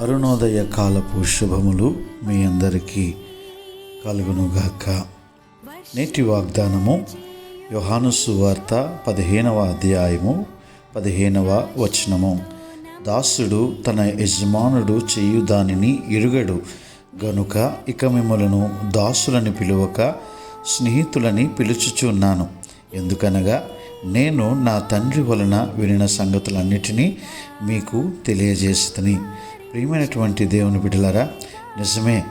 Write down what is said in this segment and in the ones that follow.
అరుణోదయ కాలపు శుభములు మీ అందరికీ కలుగునుగాక. నేటి వాగ్దానము యోహానుసు వార్త పదిహేనవ అధ్యాయము పదిహేనవ వచనము. దాసుడు తన యజమానుడు చేయు దానిని ఎరుగడు గనుక ఇక మిమ్మలను దాసులని పిలువక స్నేహితులని పిలుచుచున్నాను. ఎందుకనగా నేను నా తండ్రి వలన వినిన సంగతులన్నిటినీ మీకు తెలియజేస్తుని. ప్రియమైనటువంటి దేవుని బిడ్డలారా నిజమే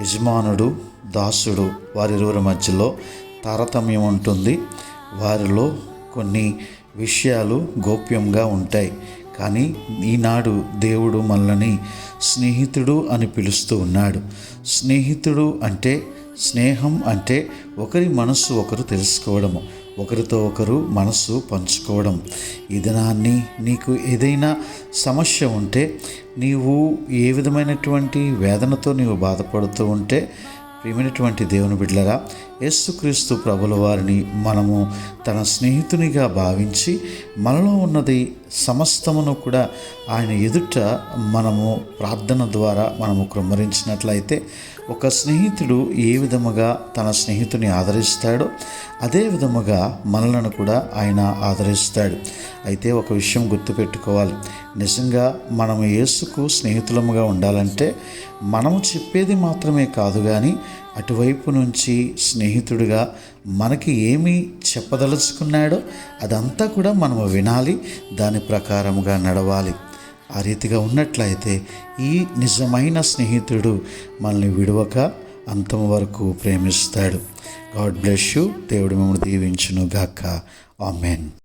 యజమానుడు దాసుడు వారిరువురి మధ్యలో తారతమ్యం ఉంటుంది. వారిలో కొన్ని విషయాలు గోప్యంగా ఉంటాయి. కానీ ఈనాడు దేవుడు మనల్ని స్నేహితుడు అని పిలుస్తూ ఉన్నాడు. స్నేహితుడు అంటే స్నేహం అంటే ఒకరి మనస్సు ఒకరు తెలుసుకోవడము. ఒకరితో ఒకరు మనస్సు పంచుకోవడం. ఈ దినాన్ని నీకు ఏదైనా సమస్య ఉంటే నీవు ఏ విధమైనటువంటి వేదనతో నీవు బాధపడుతూ ఉంటే ప్రియమైనటువంటి దేవుని బిడ్డలరా యేసుక్రీస్తు ప్రభుల వారిని మనము తన స్నేహితునిగా భావించి మనలో ఉన్నది సమస్తమును కూడా ఆయన ఎదుట మనము ప్రార్థన ద్వారా మనము కృమ్మరించినట్లయితే ఒక స్నేహితుడు ఏ విధముగా తన స్నేహితుని ఆదరిస్తాడో అదే విధముగా మనలను కూడా ఆయన ఆదరిస్తాడు. అయితే ఒక విషయం గుర్తుపెట్టుకోవాలి. నిజంగా మనం యేసుకు స్నేహితులముగా ఉండాలంటే మనము చెప్పేది మాత్రమే కాదు కానీ అటువైపు నుంచి స్నేహితుడిగా మనకి ఏమి చెప్పదలుచుకున్నాడో అదంతా కూడా మనము వినాలి దాని ప్రకారముగా నడవాలి. ఆ రీతిగా ఉన్నట్లయితే ఈ నిజమైన స్నేహితుడు మనల్ని విడవక అంతం వరకు ప్రేమిస్తాడు. God bless you. దేవుడు మిమ్మల్ని దీవించును గాక ఆమెన్.